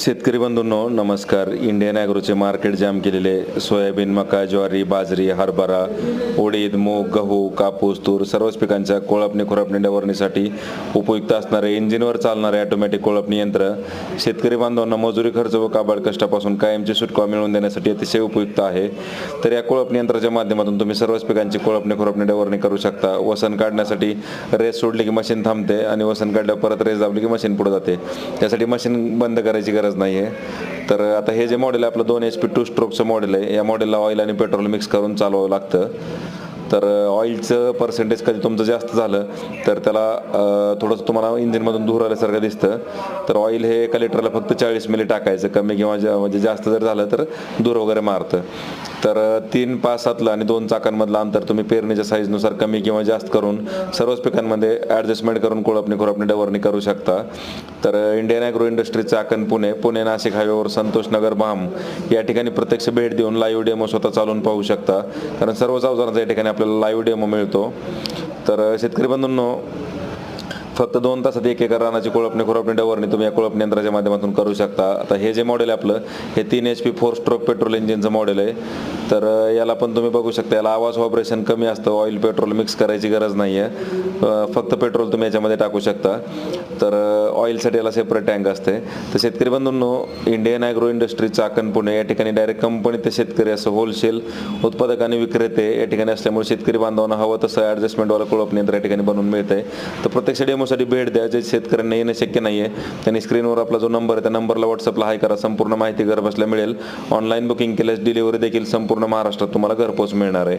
शेतकरी बंधूंनो नमस्कार. Indian ॲग्रोचे market जाम केलेले सोयाबीन मका ज्वारी बाजरी हरभरा उडीद मूग गहू कापूस तूर सर्वच पिकांच्या कोळपणी खुरपणी डवरणीसाठी उपयुक्त असणारे इंजिनवर चालणारे ऑटोमॅटिक कोळपणी यंत्र. शेतकरी बांधवांना मजुरी खर्च व काबाड कष्टापासून कायमची सुटका मिळवून देण्यासाठी अतिशय उपयुक्त आहे. तर या कोळपणी यंत्राच्या माध्यमातून तुम्ही सर्वच पिकांची कोळपणी खुरपणी डवरणी करू शकता. वसन काढण्यासाठी रेस सोडली की मशीन थांबते आणि वसन काढल्यावर परत रेस दाबली की मशीन पुढे जाते. त्यासाठी मशीन बंद करायची गरज नाही आहे तर आता हे जे मॉडेल आहे आपलं दोन एच पी टू स्ट्रोकचं मॉडेल आहे या मॉडेलला ऑइल आणि पेट्रोल मिक्स करून चालवावं लागतं. तर ऑइलचं पर्सेंटेज कधी तुमचं जास्त झालं तर त्याला थोडंसं तुम्हाला इंजिनमधून धूर आल्यासारखं दिसतं. तर ऑइल हे एका लिटरला फक्त चाळीस मिली टाकायचं कमी किंवा जा- म्हणजे जास्त जर झालं तर धूर वगैरे मारतं. तर तीन पाच सातलं आणि दोन चाकांमधलं अंतर तुम्ही पेरणीच्या साईजनुसार कमी किंवा जास्त करून सर्वच पिकांमध्ये ॲडजस्टमेंट करून कोळपणी खुरपणी डवरणी करू शकता. तर Indian agro industry Chakan Pune Pune Nashik हायवेवर संतोष नगर भाम या ठिकाणी प्रत्यक्ष भेट देऊन लाईव्ह डेमो स्वतः चालून पाहू शकता. कारण सर्वच अवजारांचा या ठिकाणी आपल्याला लाईव्ह डेमो मिळतो. तर शेतकरी बंधूंनो फक्त दोन तासात एक एकर रानाची कोळपणी खुरपणी डवरणी तुम्ही या कोळपणी यंत्राच्या माध्यमातून करू शकता. आता हे जे मॉडेल आहे आपलं हे तीन H P four stroke petrol इंजिनचं model आहे. तर याला पण तुम्ही बघू शकता याला आवाज ऑपरेशन कमी असतं ऑइल पेट्रोल मिक्स करायची गरज नाही आहे फक्त पेट्रोल तुम्ही याच्यामध्ये टाकू शकता. तर ऑइलसाठी याला सेपरेट टँक असते. तर शेतकरी बंधूंनो Indian agro industry Chakan Pune या ठिकाणी डायरेक्ट कंपनी ते शेतकरी असं होलसेल उत्पादक आणि विक्रेते या ठिकाणी असल्यामुळे शेतकरी बांधवांना हवं तसं ॲडजस्टमेंटवाला कुळप नियंत्र या ठिकाणी बनवून मिळतंय. तर प्रत्यक्ष डेमोसाठी भेट द्या. जे शेतकऱ्यांना येणं शक्य नाही आहे त्यांनी स्क्रीनवर आपला जो नंबर आहे त्या नंबरला व्हॉट्सअपला हाय करा. संपूर्ण माहिती घरबसल्या मिळेल. ऑनलाईन बुकिंग केल्यास डिलिव्हरी देखील संपूर्ण महाराष्ट्रात तुम्हाला घरपोच मिळणार आहे.